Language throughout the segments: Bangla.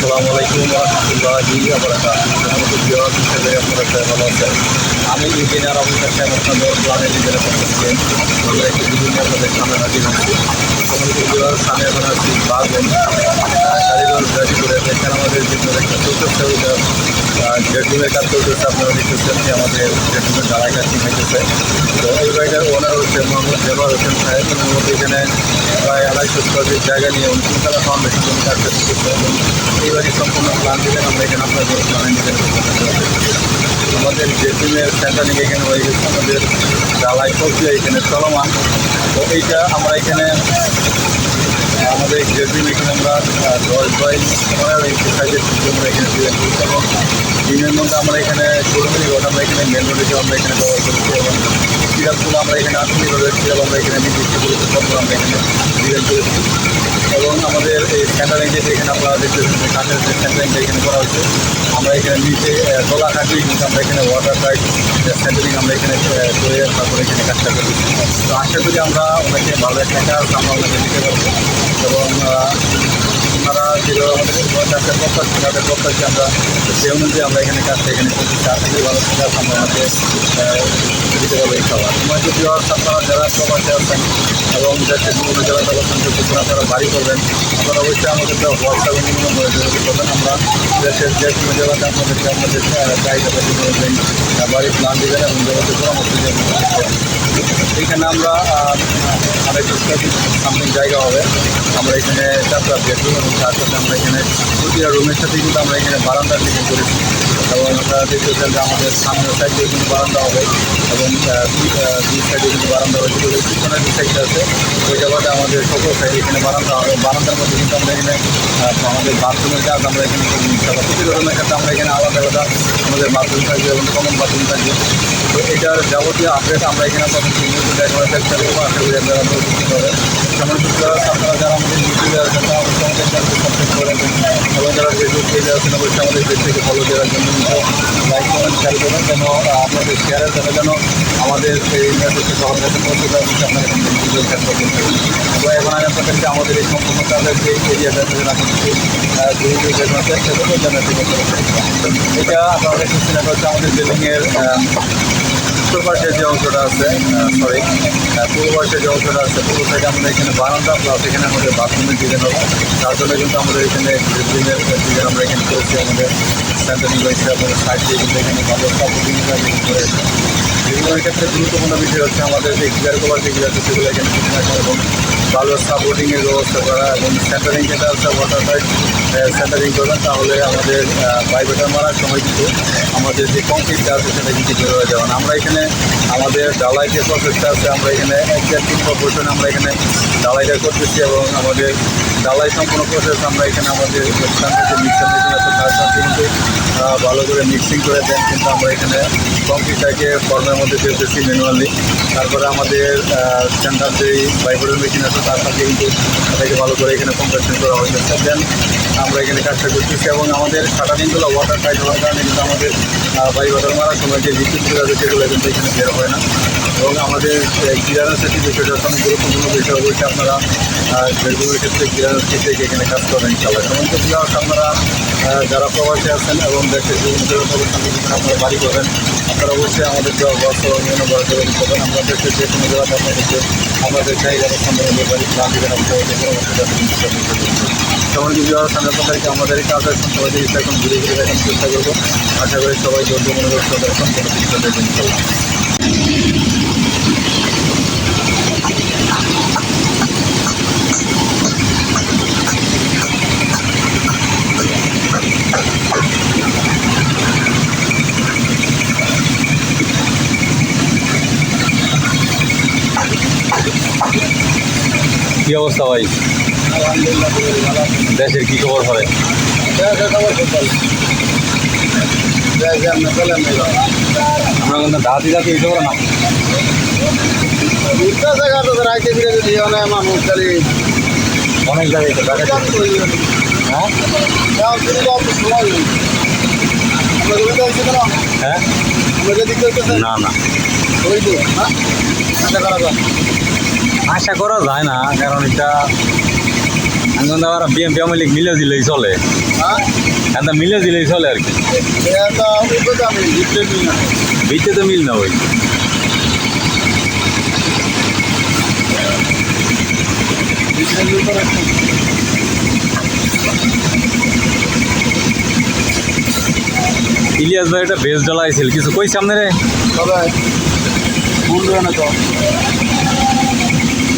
আসসালামু আলাইকুম রহমতুল্লাহি ভালো আছেন আমি ইঞ্জিনিয়ার অবস্থার সাহেব আপনাদের প্ল্যানের ইঞ্জিনিয়ার বিভিন্ন আপনাদের সামনে হাজির হচ্ছি বিভাগ সামনে এখন আছি বাগন কারিগর গাজীপুরে এখানে আমাদের বিভিন্ন একটা চলতেছে ওইটা জেটুমের কাজ চলতেছে আপনারা দেখতেছেন যে আমাদের জেটুমের ঢালাই কাজ শিখাইতেছে তো এই বাড়িটার ওনার হচ্ছে মোহাম্মদ দেবার হোসেন সাহেব এখানে প্রায় আড়াইশো জায়গা নিয়ে উনি ফাউন্ডেশন কাজ করতেছে এবং সম্পূর্ণ প্ল্যান দিলেন আমরা এখানে আপনাদের প্ল্যান আমাদের জেটুমের সেন্টারিং এখানে হয়ে গেছে, আমাদের ঢালাই প্রক্রিয়া এখানে চলমান। তো এইটা আমরা এখানে, আমাদের জেটুম এখানে আমরা দশ বাই পনেরো ইঞ্চি সাইজের আমরা এখানে ডিজাইন এবং দিনের মধ্যে আমরা এখানে কর্মী রোড আমরা এখানে মেন রোডে আমরা এখানে ব্যবহার করেছি এবং সিরাপগুলো আমরা এখানে রোডের সিরাপ আমরা এখানে নির্দিষ্ট করেছি আমরা এখানে ডিজাইন করেছি। এবং আমাদের এই সেন্টারিং যেটা এখানে আপনারা দেখতেছেন যে কাঠের যে সেন্টারিংটা এখানে করা হচ্ছে আমরা এখানে নিচে গলা কাটিয়ে কিন্তু আমরা এখানে ওয়াটার টাইট সেন্টারিং আমরা এখানে করে তারপরে এখানে কাজটা করি। তো আশা করি আমরা ওনাকে ভালো একটা কাজ আমরা ওনাকে দিতে পারব। এবং আহ, ওনারা যেভাবে আমাদের কাজটা প্রত্যাশী তাদের প্রত্যাশী আমরা সে অনুযায়ী আমরা এখানে কাজটা এখানে করতেছি আশা করি ভালো একটা কাজ আমরা ওনাকে দিতে পারব যারা প্রবাসে আছেন এবং দেশের বিভিন্ন করতেছেন আপনারা বাড়ি করবেন। আপনারা অবশ্যই আমাদের হোয়াটসঅ্যাপ বিভিন্ন যোগাযোগ করবেন। আমরা দেশের যে কোনো জেলাতে আপনাদেরকে আপনাদের আহ, চাহিদা পাতি বাড়ির এবং যোগাযোগ এখানে আমরা আড়াইশো সামথিং জায়গা হবে। আমরা এখানে চারটা বেডরুম এবং তার সাথে আমরা এখানে প্রতিটা রুমের সাথে কিন্তু আমরা এখানে বারান্দার দিকে করেছি এবং আপনারা দেখতেছেন যে আমাদের সামনের সাইডে কিন্তু বারান্দা হবে এবং দুই সাইডে কিন্তু বারান্দা হবে। কিন্তু ওই পিছনের যে সাইডটা আছে। ওই জায়গাটা আমাদের সকল সাইডে এখানে বারান্দা হবে। বারান্দার মধ্যে কিন্তু আমরা এখানে আমাদের বাথরুমের কাজ আমরা এখানে ইনশাল্লাহ প্রতিটা রুমের ক্ষেত্রে আমরা এখানে আলাদা আলাদা আমাদের বাথরুম থাকবে এবং কমন বাথরুম থাকবে। তো এটার যাবতীয় আপডেট আমরা এখানে তখন নিউজে দেখাবার চেষ্টা করব। আশা করি আপনারা উপস্থিত হবেন। যেমন আপনারা যারা আমাদের ইউটিউবে আছেন, তারা আমাদের চ্যানেলকে সাবস্ক্রাইব করে রাখবেন। এবং যারা ফেসবুক পেজে আছেন, অবশ্যই আমাদের পেজ থেকে ফলো দেওয়ার জন্য লাইক কমেন্ট শেয়ার করবেন যেন আপনাদের শেয়ারের দ্বারা যেন আমাদের এই মেসেজটি সবার কাছে পৌঁছে আপনারা থেকে ভিডিও শেয়ার করবেন তো এখন আমি আমাদের এই সম্পূর্ণ কাজের যে এরিয়াটা জানাতে এটা আপনারা আমাদের বিল্ডিংয়ের উত্তর পাশে যে অংশটা আছে সরি পূর্ব পাশে যে অংশটা আছে, পূর্ব সাইডে আমাদের এখানে বারান্দা প্লাস এখানে আমাদের বাথরুমের ডিজাইন হবে। তার জন্য কিন্তু আমাদের এখানে ডিজাইন আমরা এখানে করেছি, আমাদের সেন্টারিং রয়েছে এবং সাইড দিয়ে কিন্তু এখানে ভালো সাপোর্টিং করে বিল্ডিংয়ের ক্ষেত্রে গুরুত্বপূর্ণ বিষয় হচ্ছে আমাদের যে ক্লিয়ার কভার যেগুলো আছে, সেগুলো এখানে এবং ভালো সাপোর্টিংয়ের ব্যবস্থা করা এবং সেন্টারিং যেটা আছে ওয়াটার সাইড সেন্টারিং করবেন, তাহলে আমাদের প্রাইভেটার মারার সময় কিন্তু আমাদের যে কংক্রিটটা আছে সেটা কিন্তু বের হয়ে যাবে। আমরা এখানে আমাদের ডালাই যে প্রসেসটা আছে, আমরা এখানে এক দেড় তিন প্রপোর্শন আমরা এখানে ডালাইটা করতেছি এবং আমাদের ডালাই সম্পূর্ণ প্রসেস আমরা এখানে আমাদের যে মিক্সার মেশিন আছে, তার সাথে কিন্তু ভালো করে মিক্সিং করে দেন কিন্তু আমরা এখানে কংক্রিটটাকে ফর্মের মধ্যে ফেলতেছি ম্যানুয়ালি তারপরে আমাদের স্ট্যান্ডার্ড যে বাইবোর্ডের মেশিন আছে, তার সাথে কিন্তু এটাকে ভালো করে এখানে কম্প্রেশন করা হয়েছে দেন আমরা এখানে কাজটা করতেছি এবং আমাদের শাটারিংগুলো ওয়াটার টাইট হওয়ার কারণে কিন্তু আমাদের বাড়ি ওয়াটার মারার সময় যে লিকুইডগুলো আছে সেগুলো কিন্তু এখানে বের হয় না। এবং আমাদের ক্লিয়ারেন্সের যে বিষয়টা অনেক গুরুত্বপূর্ণ বিষয় অবশ্যই আপনারা বেডরুমের ক্ষেত্রে ক্লিয়ারেন্স থেকে এখানে কাজ এবং তো ক্লিয়ারেন্স আপনারা যারা প্রবাসী আছেন এবং দেশের আপনারা বাড়ি করবেন আপনারা অবশ্যই আমাদের বড় করবেন। আমরা দেশের যে কোনো জায়গাতে আপনাদেরকে, আমাদের চাহিদা সম্পর্কে বাড়ি প্ল্যান দেবেন আমাদের আপনাদেরকে আমাদের কাজের সম্পর্কে এখন ঘুরে ঘুরে দেখানোর চেষ্টা করব। আশা করি সবাই ধৈর্য মনোযোগ প্রদর্শন করে চিন্তা দেবেন কি অবস্থা ভাই? দেশের কি খবর বাবা। আমরা কিন্তু দাঁতি দাঁতি হইতে পারে না রাইতে ফিরে যদি অনেক মানুষ খালি অনেক জায়গায় হয়ে। হ্যাঁ না। আশা করা যায় না কারণ এটা এখন আবার বিএমপি আওয়ামী লীগ মিলে দিলেই চলে। হ্যাঁ? এখন মিলে দিলেই চলে আর কি। এটা বিচে তো মিল না। ওই। ইলিয়াস ভাই একটা বেশ জ্বালাইছিল কিছু কই সামনে রে তবে বন্ধু না তো।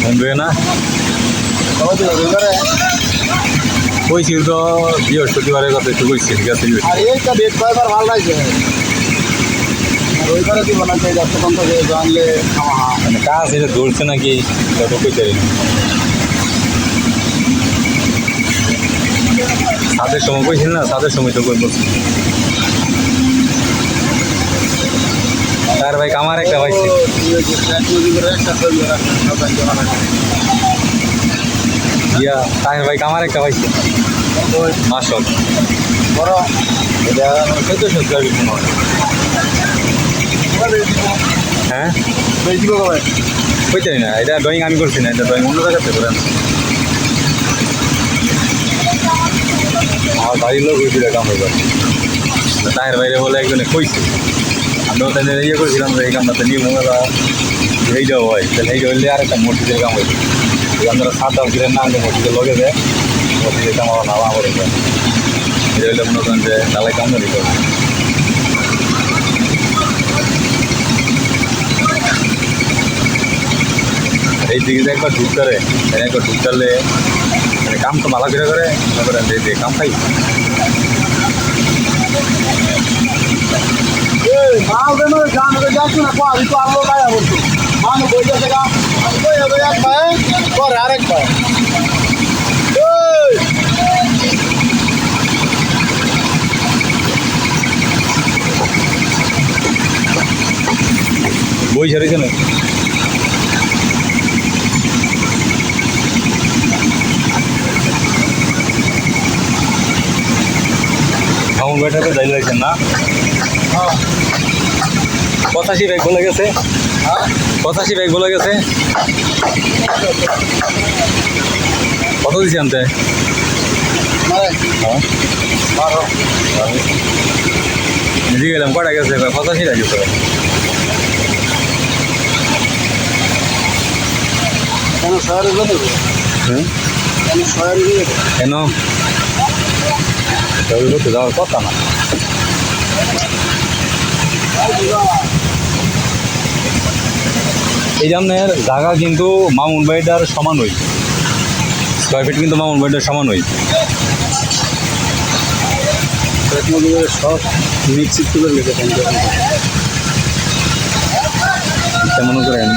বন্ধু না? সবাই তো কইছিল তো বৃহস্পতিবারের কথা একটু কইছি ঠিক আছে আর এইটা ডেট কয়বার ভালো লাগছে? রবিবারে দিব না যে থেকে জানলে মানে কাজ এটা ধরছে নাকি এটা তো কইতে সাদের সময় কইছিল না সাদের সময় তো কই বলছি। তার ভাই আমার একটা পাইছে। ইয়া তার ভাই আমার একটা পাইছে। বড় চোদ্দ সত্তর মনে হয়? বেশি কবে না, এটা ড্রয়িং আমি করছি না, এটা ড্রয়িং অন্য জায়গাতে আমার বাড়ির লোক হয়েছিল কাম হয়ে তাহের বাইরে বলে একজনে কইছে আমরা তাই ইয়ে করেছিলাম যে এই কামটা নিয়ে এইটাও হয় তাহলে এইটা হইলে আর একটা মসজিদের কাম হইছে আমরা সাত আট দিনের না আনলে মসজিদের লগে দেয় মসজিদের কাম আমার নামা করে দেয় এটা হইলে মনে করেন যে নালাই কাম ধরি করবে এই দিকে যে একবার ঢুক করে এখানে একবার ঢুক করলে মানে কাম তো ভালো করে করে তারপরে যে যে কাম খাই এই মাল দেন জান রে যাচ্ছ না কো আমি তো আলো গায়া বলছো মান বই যাচ্ছে গা কই হবে এক ভাই করে আরেক ভাই এই বই সারিছে না বেটাতে যাই লাগছেন না হ্যাঁ পঁচাশি ব্যাগ বলে গেছে। পঁচাশি ব্যাগ বলে গেছে। কত দিছি আনতে? নিজে গেলাম কটা গেছে? পঁচাশি টাকা গেছে কেন শহরে শহরে যাওয়ার কথা না। এই জামনের জায়গা কিন্তু মামুন বাড়িটার সমান হই স্কোয়ার ফিট কিন্তু মামুন বাড়িটার সমান হই সব লিখে করে লেগে মনে করেন